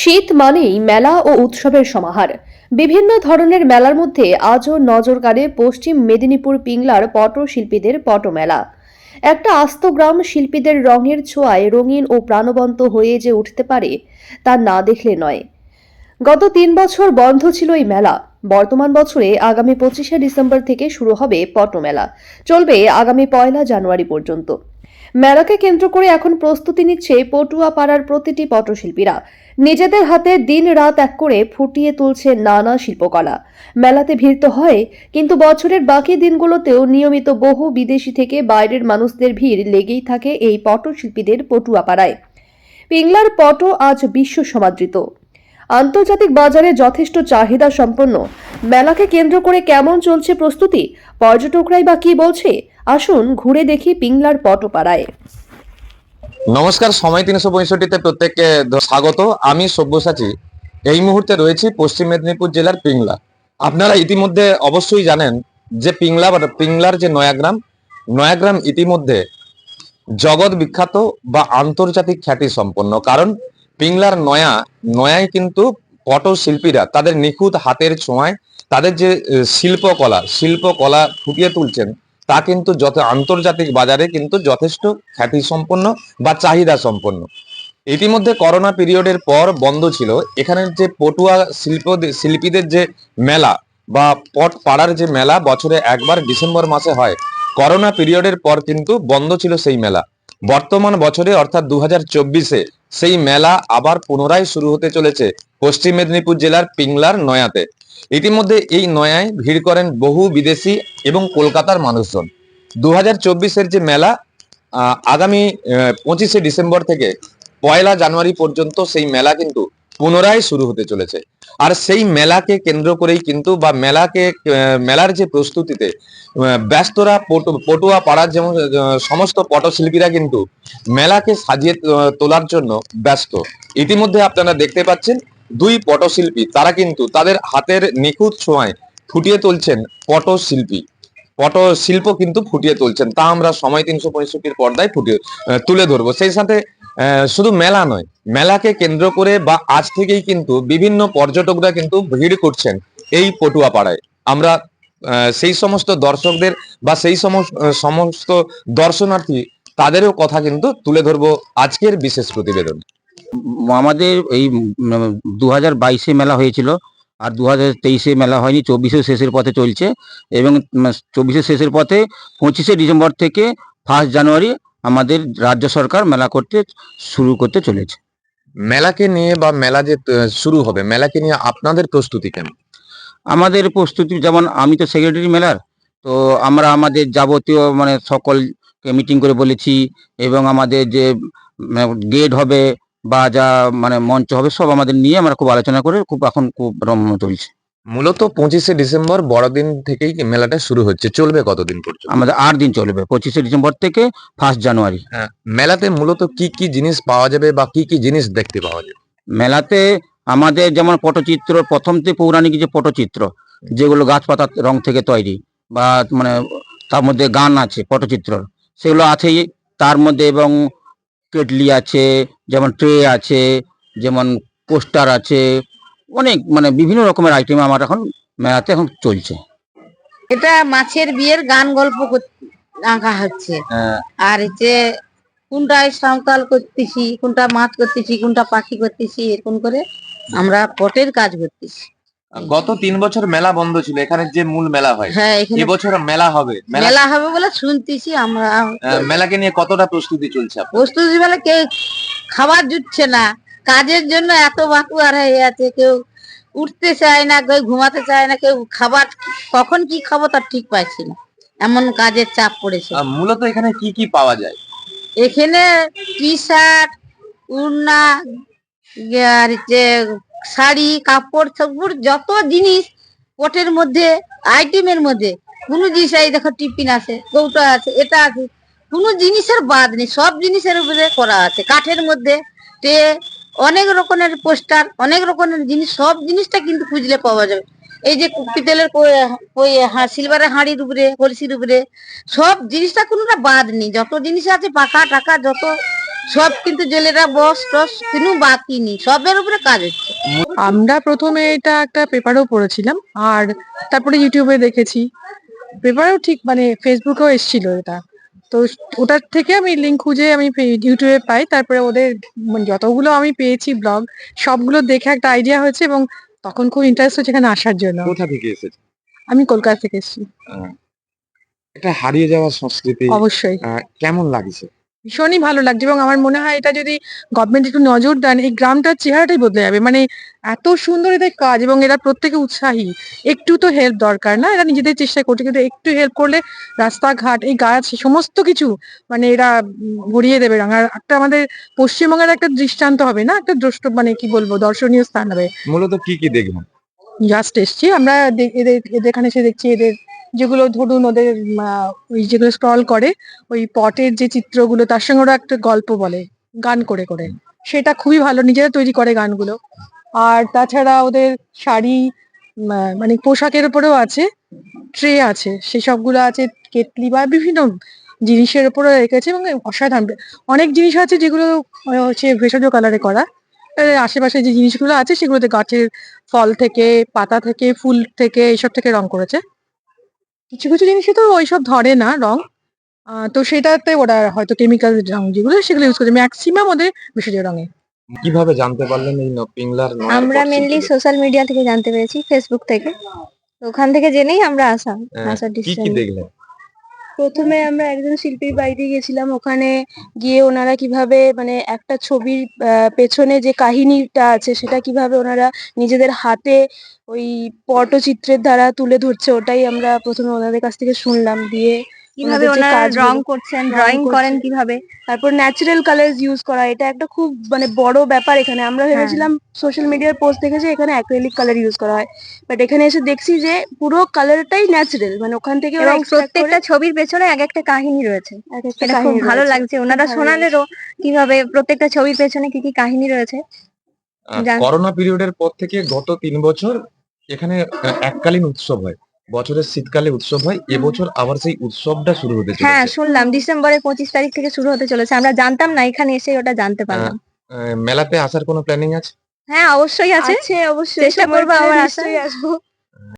শীত মানেই মেলা ও উৎসবের সমাহার। বিভিন্ন ধরনের মেলার মধ্যে আজও নজর কাড়ে পশ্চিম মেদিনীপুর পিংলার পটশিল্পীদের পটমেলা। একটা আস্ত গ্রাম শিল্পীদের রঙের ছোঁয়ায় রঙিন ও প্রাণবন্ত হয়ে যে উঠতে পারে, তা না দেখলে নয়। গত তিন বছর বন্ধ ছিল এই মেলা। বর্তমান বছরে আগামী পঁচিশে ডিসেম্বর থেকে শুরু হবে পটমেলা। চলবে আগামী পয়লা জানুয়ারি পর্যন্ত। মেলাকে কেন্দ্র করে এখন প্রস্তুতি নিচ্ছে পটুয়া পাড়ার প্রতিটি পটশিল্পীরা। নিজেদের হাতে দিন রাত এক করে ফুটিয়ে তুলছে নানা শিল্পকলা। মেলাতে ভিড় তো হয়, কিন্তু বছরের বাকি দিনগুলোতেও নিয়মিত বহু বিদেশি থেকে বাইরের মানুষদের ভিড় লেগেই থাকে এই পটশিল্পীদের পটুয়া পাড়ায় পিংলার পট আজ বিশ্ব সমাদৃত। আন্তর্জাতিক বাজারে যথেষ্ট চাহিদা সম্পন্ন। মেলাকে কেন্দ্র করে কেমন চলছে প্রস্তুতি? পর্যটকরাই বা কি বলছে? আসুন ঘুরে দেখি পিংলার পটপাড়ায়। নমস্কার, সময় তিনশো পঁয়ষট্টিতে প্রত্যেককে স্বাগত। আমি সব্যসাচী। এই মুহূর্তে রয়েছি পশ্চিম মেদিনীপুর জেলার পিংলা। আপনারা ইতিমধ্যে অবশ্যই জানেন যে পিংলা পিংলার যে নয়াগ্রাম নয়াগ্রাম ইতিমধ্যে জগৎ বিখ্যাত বা আন্তর্জাতিক খ্যাতি সম্পন্ন। কারণ পিংলার নয়া নয়ায় কিন্তু পটশিল্পীরা তাদের নিখুঁত হাতের ছোঁয়ায় তাদের যে শিল্পকলা শিল্পকলা ফুটিয়ে তুলছেন, তা কিন্তু যত আন্তর্জাতিক বাজারে কিন্তু যথেষ্ট খ্যাতি সম্পন্ন বা চাহিদা সম্পন্ন ইতিমধ্যে করোনা পিরিয়ডের পর বন্ধ ছিল। এখানের যে পটুয়া শিল্প, শিল্পীদের যে মেলা বা পট পাড়ার যে মেলা বছরে একবার ডিসেম্বর মাসে হয়, করোনা পিরিয়ডের পর কিন্তু বন্ধ ছিল সেই মেলা। বর্তমান বছরে অর্থাৎ দু হাজার চব্বিশে সেই মেলা আবার পুনরায় শুরু হতে চলেছে পশ্চিম মেদিনীপুর জেলার পিংলার নয়াতে। ইতিমধ্যে এই নয়ায় ভিড় করেন বহু বিদেশি এবং কলকাতার মানুষজন। দু হাজার যে মেলা আগামী পঁচিশে ডিসেম্বর থেকে পয়লা জানুয়ারি পর্যন্ত সেই মেলা কিন্তু পুনরায় শুরু হতে চলেছে। আর সেই মেলাকে কেন্দ্র করেই কিন্তু বা মেলাকে মেলার যে প্রস্তুতিতে ব্যস্তরা পটু- পটুয়া পাড়ার যেমন সমস্ত পটশিল্পীরা কিন্তু মেলাকে সাজিয়ে তোলার জন্য ব্যস্ত। ইতিমধ্যে আপনারা দেখতে পাচ্ছেন দুই পটশিল্পী, তারা কিন্তু তাদের হাতের নিখুঁত ছোঁয়ায় ফুটিয়ে তুলছেন পটশিল্পী। পটশিল্প কিন্তু ফুটিয়ে তুলছেন। তা আমরা সময় তিনশো পঁয়ষট্টির পর্দায় ফুটিয়ে তুলে ধরবো। সেই সাথে শুধু মেলা নয়, মেলাকে কেন্দ্র করে বা আজ থেকেই কিন্তু বিভিন্ন পর্যটকরা কিন্তু ভিড় করছেন এই পটুয়া পাড়ায় আমরা সেই সমস্ত দর্শকদের বা সেই সমস- সমস্ত দর্শনার্থী তাদেরও কথা কিন্তু তুলে ধরবো আজকের বিশেষ প্রতিবেদন। আমাদের এই দু হাজার বাইশে মেলা হয়েছিল আর দু হাজার তেইশে মেলা হয়নি চব্বিশে শেষের পথে চলছে এবং চব্বিশে শেষের পথে পঁচিশে ডিসেম্বর থেকে ফার্স্ট জানুয়ারি আমাদের রাজ্য সরকার মেলা করতে শুরু করতে চলেছে। মেলাকে নিয়ে বা মেলা যে শুরু হবে মেলাকে নিয়ে আপনাদের প্রস্তুতি কেমন? আমাদের প্রস্তুতি যেমন আমি তো সেক্রেটারি মেলার তো আমরা আমাদের যাবতীয় মানে সকলকে মিটিং করে বলেছি এবং আমাদের যে গেট হবে বা যা মানে মঞ্চ হবে সব আমাদের নিয়ে আমরা খুব আলোচনা করে খুব এখন খুব রম্য চলছে। মূলত পঁচিশে ডিসেম্বর বড়দিন থেকেই মেলাটা শুরু হচ্ছে চলবে কতদিন পর্যন্ত? আমাদের আট দিন চলবে পঁচিশে ডিসেম্বর থেকে ফার্স্ট জানুয়ারি। হ্যাঁ, মেলাতে মূলত কি কি জিনিস পাওয়া যাবে বা কি কি জিনিস দেখতে পাওয়া যাবে? মেলাতে আমাদের যেমন পটচিত্র প্রথম থেকে পৌরাণিক যে পটচিত্র যেগুলো গাছপাতার রং থেকে তৈরি বা মানে তার মধ্যে গান আছে পটচিত্র সেগুলো আছেই। তার মধ্যে এবং কেটলি আছে যেমন ট্রে আছে যেমন পোস্টার আছে অনেক মানে বিভিন্ন রকমের আইটেম আমার এখন মেলাতে এখন চলছে। এটা মাছের বিয়ের গান গল্প কর- আঁকা হচ্ছে। আর হচ্ছে কোনটায় সাঁওতাল করতেছি কোনটা মাছ করতেছি কোনটা পাখি করতেছি এরকম করে আমরা পটের কাজ করতেছি। গত তিন বছর মেলা বন্ধ ছিল এখানে যে মূল মেলা হয় হ্যাঁ এবছর মেলা হবে মেলা মেলা হবে বলে শুনতেছি আমরা। মেলাকে নিয়ে কতটা প্রস্তুতি চলছে প্রস্তুতি বেলা কে খাবার জুটছে না। কাজের জন্য এত বাকুয়ার হয়ে আছে কেউ উঠতে চায় না কেউ ঘুমাতে চায় না কেউ খাবার কখন কি খাব তার ঠিক পাইছি না। এমন কাজের চাপ পড়েছে। মূলত এখানে কি কি পাওয়া যায়? এখানে টি শার্ট উড়না আর হচ্ছে শাড়ি কাপড় সাপড় যত জিনিস পটের মধ্যে আইটেমের মধ্যে কোনো জিনিস এই দেখো টিফিন আছে কৌটা আছে এটা আছে কোনো জিনিসের বাদ নেই সব জিনিসের উপরে করা আছে। কাঠের মধ্যে টে অনেক রকমের পোস্টার, অনেক রকমের জিনিস, সব জিনিসটা কিন্তু খুঁজলে পাওয়া যাবে। এই যে পিতলের সিলভারের হাঁড়ির উপরে, কলসির উপরে, সব জিনিসটা কোনোটা বাদ নেই। যত জিনিস আছে পাকা টাকা, যত সব কিন্তু জেলেরা বস টস কোনো বাকি নেই, সবের উপরে কাজ হচ্ছে। আমরা প্রথমে এটা একটা পেপারেও পড়েছিলাম, আর তারপরে ইউটিউবে দেখেছি। পেপারেও ঠিক মানে ফেসবুকেও এসেছিল এটা। তো ওটার থেকে আমি লিঙ্ক খুঁজে আমি ইউটিউবে পাই। তারপরে ওদের মানে যতগুলো আমি পেয়েছি ব্লগ সবগুলো দেখে একটা আইডিয়া হয়েছে এবং তখন খুব ইন্টারেস্ট হচ্ছে এখানে আসার জন্য। কোথা থেকে এসেছে? আমি কলকাতা থেকে এসেছি। এটা হারিয়ে যাওয়া সংস্কৃতি অবশ্যই। কেমন লাগছে? ভীষণই ভালো লাগছে এবং আমার মনে হয় এটা যদি গভর্নমেন্ট একটু নজর দেন এই গ্রামটার চেহারাটাই বদলে যাবে। মানে এত সুন্দর এদের কাজ এবং এরা প্রত্যেকে উৎসাহী। একটু তো হেল্প দরকার না? এরা নিজেদের চেষ্টা করছে কিন্তু একটু হেল্প করলে রাস্তাঘাট এই গাছ সমস্ত কিছু মানে এরা ভরিয়ে দেবে আর একটা আমাদের পশ্চিমবঙ্গের একটা দৃষ্টান্ত হবে না? একটা দ্রষ্ট মানে কি বলব দর্শনীয় স্থান হবে। মূলত কি কি দেখবেন? জাস্ট এসছি আমরা এদের এদের এখানে এসে দেখছি এদের যেগুলো ধরুন ওদের ওই যেগুলো স্ক্রল করে, ওই পটের যে চিত্রগুলো, তার সঙ্গে ওরা একটা গল্প বলে, গান করে করে। সেটা খুবই ভালো, নিজেরা তৈরি করে গানগুলো। আর তাছাড়া ওদের শাড়ি মানে পোশাকের উপরেও আছে ট্রে আছে, সেই সবগুলো আছে, কেটলি বা বিভিন্ন জিনিসের উপরে রেখেছে এবং অসাধারণ। অনেক জিনিস আছে যেগুলো হচ্ছে ভেষজ কালারে করা। আশেপাশে যে জিনিসগুলো আছে সেগুলোতে গাছের ফল থেকে, পাতা থেকে, ফুল থেকে এসব থেকে রং করেছে। কিছু কিছু জিনিসে তো ওইসব ধরে না রং। আহ, তো সেটাতে ওরা হয়তো কেমিক্যাল রং যেগুলো সেগুলো ইউজ করছে। ম্যাক্সিমাম ওদের ভেষজ রঙে। কীভাবে জানতে পারলেন এই পিংলার আমরা মেইনলি সোশ্যাল মিডিয়া থেকে জানতে পেরেছি ফেসবুক থেকে। তো ওখান থেকে জেনেই আমরা আসাম আহ, আসার কি কি দেখলেন? প্রথমে আমরা একজন শিল্পীর বাড়িতে গেছিলাম ওখানে গিয়ে ওনারা কীভাবে মানে একটা ছবির পেছনে যে কাহিনীটা আছে, সেটা কীভাবে ওনারা নিজেদের হাতে ওই পটচিত্রের দ্বারা তুলে ধরছে, ওটাই আমরা প্রথমে ওনাদের কাছ থেকে শুনলাম। দিয়ে কীভাবে ওনারা রং করছেন ড্রয়িং করেন কীভাবে? তারপর ন্যাচারাল কালার্স ইউজ করা এটা একটা খুব মানে বড় ব্যাপার এখানে। আমরা হ্যাঁ। ভেবেছিলাম সোশ্যাল মিডিয়ার পোস্ট দেখে যে এখানে অ্যাক্রিলিক কালার ইউজ করা হয়। বাট এখানে এসে দেখছি যে পুরো কালারটাই ন্যাচারাল মানে ওখান থেকে ওরা এবং extract করে প্রত্যেকটা ছবির পেছনে এক একটা কাহিনী রয়েছে। এটা খুব ভালো লাগছে। ওনারা শোনালেরও কীভাবে প্রত্যেকটা ছবির পেছনে কি কি কাহিনী রয়েছে। করোনা পিরিয়ডের পর থেকে গত তিন বছর এখানে এককালীন উৎসব হয়। বছরের শীতকালে উৎসব হয় এবছর আবার সেই উৎসবটা শুরু হতে চলেছে। হ্যাঁ শুনলাম ডিসেম্বরে পঁচিশ তারিখ থেকে শুরু হতে চলেছে আমরা জানতাম না এখানে এসে ওটা জানতে পারলাম। মেলাতে আসার কোনো প্ল্যানিং আছে? হ্যাঁ অবশ্যই আছে। আছে অবশ্যই চেষ্টা করব আবার আসব।